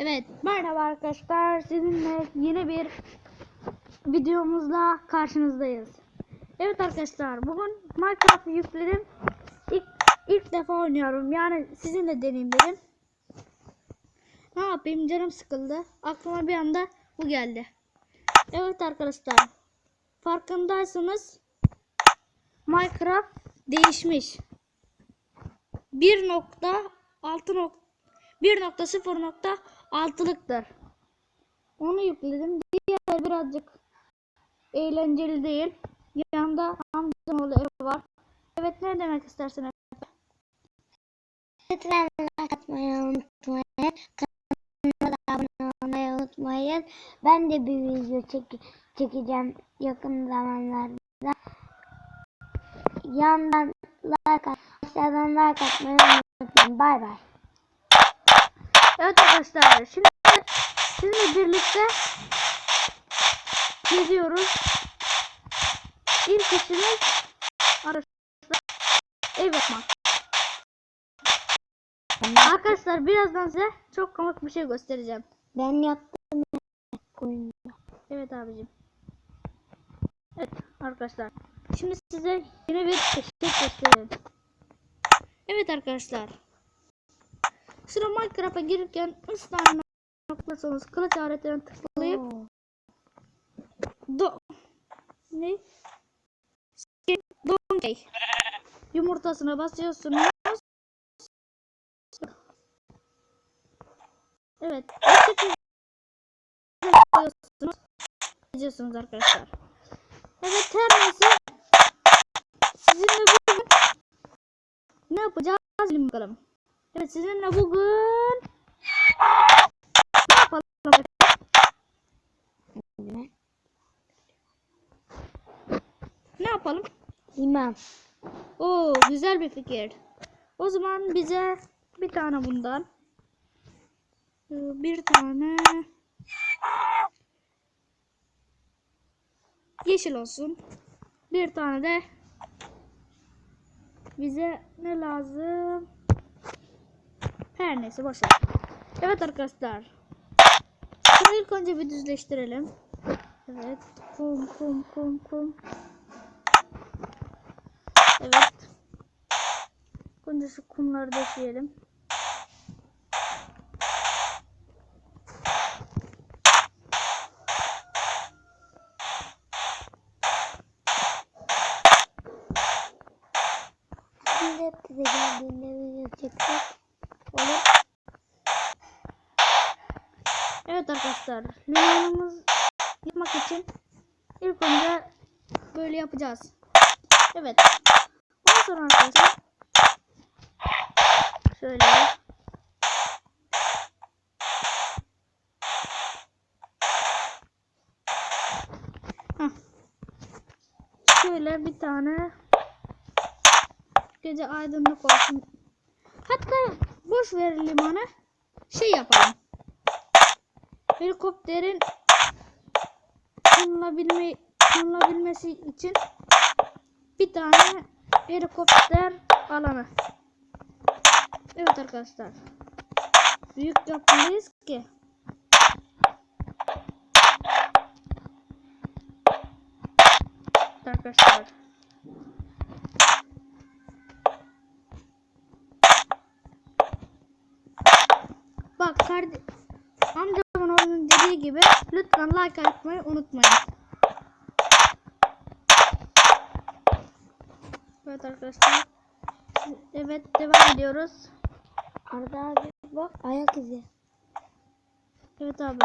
Evet, merhaba arkadaşlar. Sizinle yeni bir videomuzla karşınızdayız. Evet arkadaşlar, bugün Minecraft'ı yükledim. İlk, ilk defa oynuyorum. Yani sizinle deneyim dedim. Ne yapayım? Canım sıkıldı. Aklıma bir anda bu geldi. Evet arkadaşlar. Farkındaysanız Minecraft değişmiş. 1.6 nokta 1.0.6'lıktır. Onu yükledim. Diğer birazcık eğlenceli değil. Yanında amcam oğlu ev var. Evet ne demek istersin? efendim? Lütfen like atmayı unutmayın. Kanalıma abone olmayı unutmayın. Ben de bir video çek çekeceğim yakın zamanlarda. Yandan like at, aşağıdan like atmayı unutmayın. Bay bay. Evet arkadaşlar şimdi sizinle birlikte geziyoruz. İlk işimiz arkadaşlar ev yapmak. Arkadaşlar birazdan size çok komik bir şey göstereceğim. Ben yaptım. Evet abicim. Evet arkadaşlar. Şimdi size yeni bir şey göstereyim. Evet arkadaşlar. Sıra Minecraft'a girirken 3 tane noktasanız kılıç aletine tıklayıp Oo. do ne? Skin donkey yumurtasına basıyorsunuz. Evet. yapıyorsunuz. Yazıyorsunuz arkadaşlar. Evet her neyse. Sizinle bugün ne yapacağız bakalım. Evet sizinle bugün ne yapalım? Ne? Ne yapalım? İmam. Oo güzel bir fikir. O zaman bize bir tane bundan. Ee, Bir tane yeşil olsun. Bir tane de bize ne lazım? Her neyse boş ver. Evet arkadaşlar. Şunu ilk önce bir düzleştirelim. Evet. Kum kum kum kum. Evet. Önce şu kumları döşeyelim. Şimdi hep size geldiğinde video çekecek. Olur. Evet arkadaşlar. Limonumuz yapmak için ilk önce böyle yapacağız. Evet. Ondan sonra arkadaşlar şöyle. Şöyle bir tane gece aydınlık olsun. Hatta boş ver limanı. Şey yapalım. Helikopterin konulabilme, konulabilmesi için bir tane helikopter alanı. Evet arkadaşlar. Büyük yapmalıyız ki. Arkadaşlar. Bak kardeş amcamın oğlunun dediği gibi lütfen like atmayı unutmayın. Evet arkadaşlar. Evet devam ediyoruz. Arda abi bak ayak izi. Evet abi.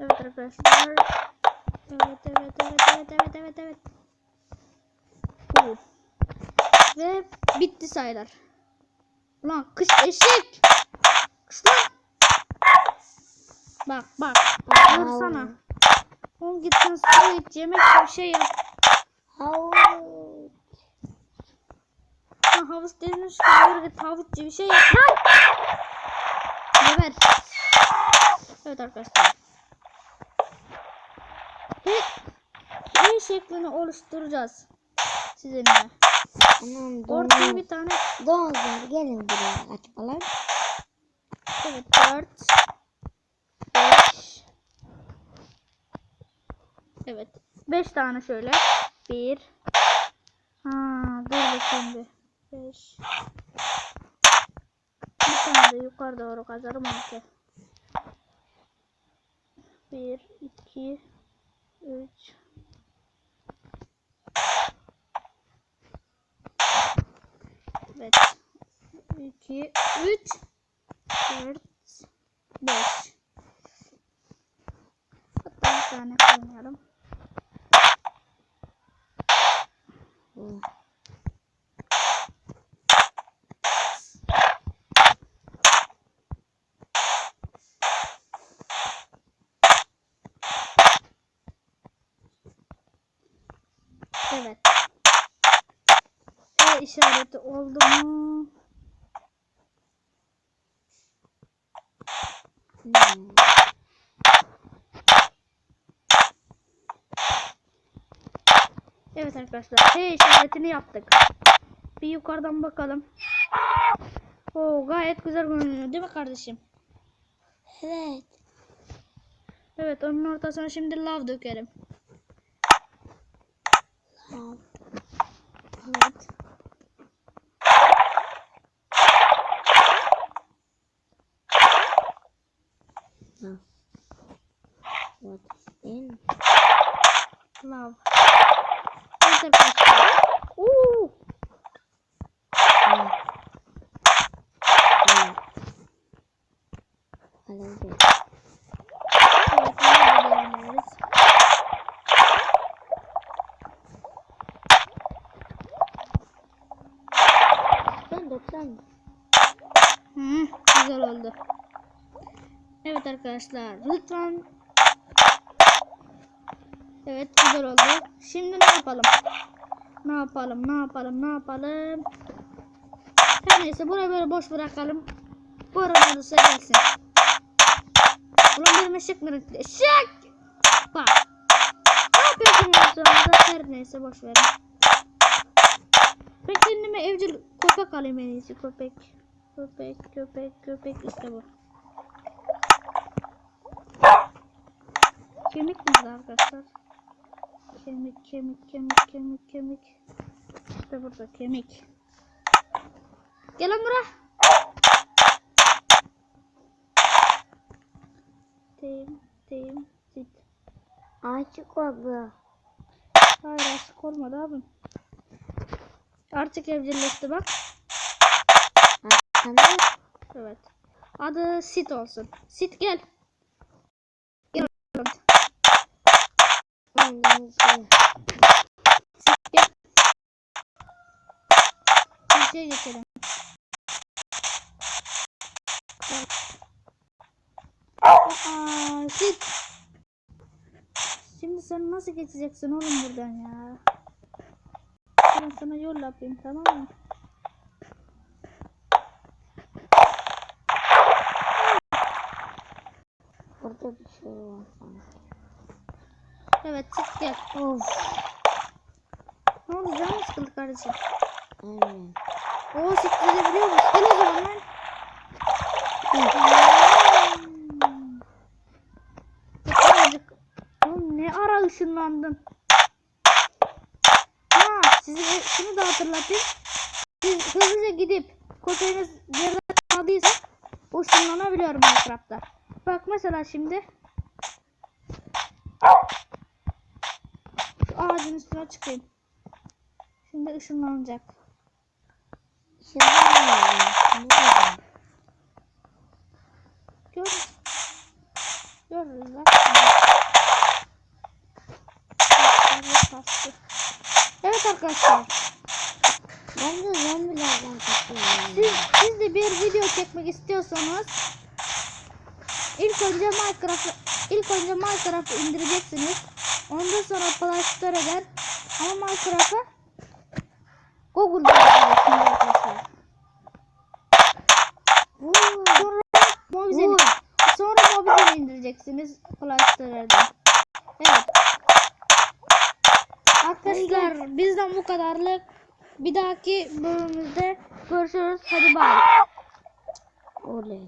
Evet arkadaşlar. Evet evet evet evet evet evet evet. Ve bitti sayılar. Ulan kış eşek. Kış Bak bak. Au. Vursana. Oğlum gitsin su iç yemek bir şey yap. Havuç. Ha, havuz dedin şu kadar git havuççu bir şey yap lan. Geber. Evet arkadaşlar. He şeklini oluşturacağız sizinle. Anam Ortaya bir tane Domuzlar gelin buraya açmalar. evet 4 5 Evet. 5 tane şöyle. 1 Ha dur bakayım bir 5 Bir tane de yukarı doğru kazarım 6 1 2 3 Evet. 2 3 4 5 Hatta bir tane koymayalım. Evet. E işareti oldu mu? Hmm. Evet arkadaşlar. H işaretini yaptık. Bir yukarıdan bakalım. Oo gayet güzel görünüyor değil mi kardeşim? Evet. Evet onun ortasına şimdi lav dökerim. Evet. Huh. What is in? Lav. Deneyebiliriz. Ben doksan. Hı, güzel oldu. Evet arkadaşlar lütfen Evet güzel oldu. Şimdi ne yapalım? Ne yapalım? Ne yapalım? Ne yapalım? Her neyse burayı böyle boş bırakalım. Bu arada da gelsin. Ulan benim eşek nerede? Eşek! Bak. Ne yapıyorsun ya sonra? Her neyse boş verin. Ben kendime evcil köpek alayım en iyisi köpek. Köpek, köpek, köpek işte bu. Kemik nerede arkadaşlar? Kemik, kemik, kemik, kemik, kemik. İşte burada kemik. Gel lan buraya. Tim, tim, sit. Açık oldu. Hayır aşık olmadı abim. Artık evcilleşti bak. Evet. Adı Sit olsun. Sit. Gel. Sit'e geçelim. Aa, Sit. Şimdi sen nasıl geçeceksin oğlum buradan ya? Ben sana yol yapayım tamam mı? Burada bir şey var sanki. Evet Sit gel. Of. Ne oldu canım sıkıldı kardeşim? Aynen. Oo Sit gezebiliyormuş. Gel o zaman lan. Oğlum ne ara ışınlandın? Ha, size şunu da hatırlatayım. Siz hızlıca gidip köpeğiniz geride kaldıysa ışınlanabiliyorum Minecraft'ta. Bak mesela şimdi çıkayım. Şimdi ışınlanacak. Oluyor? Görürüz. Görürüz. Evet arkadaşlar. Ben de zombilerden kaçıyorum. Siz, siz de bir video çekmek istiyorsanız ilk önce Minecraft ilk önce Minecraft'ı indireceksiniz. Ondan sonra Play Store'dan ama Minecraft'ı Google'da indireceksiniz arkadaşlar. Vuu. Sonra Mobizen'i indireceksiniz Play Store'dan. Evet. Arkadaşlar bizden bu kadarlık. Bir dahaki bölümümüzde görüşürüz. Hadi bay. Oley.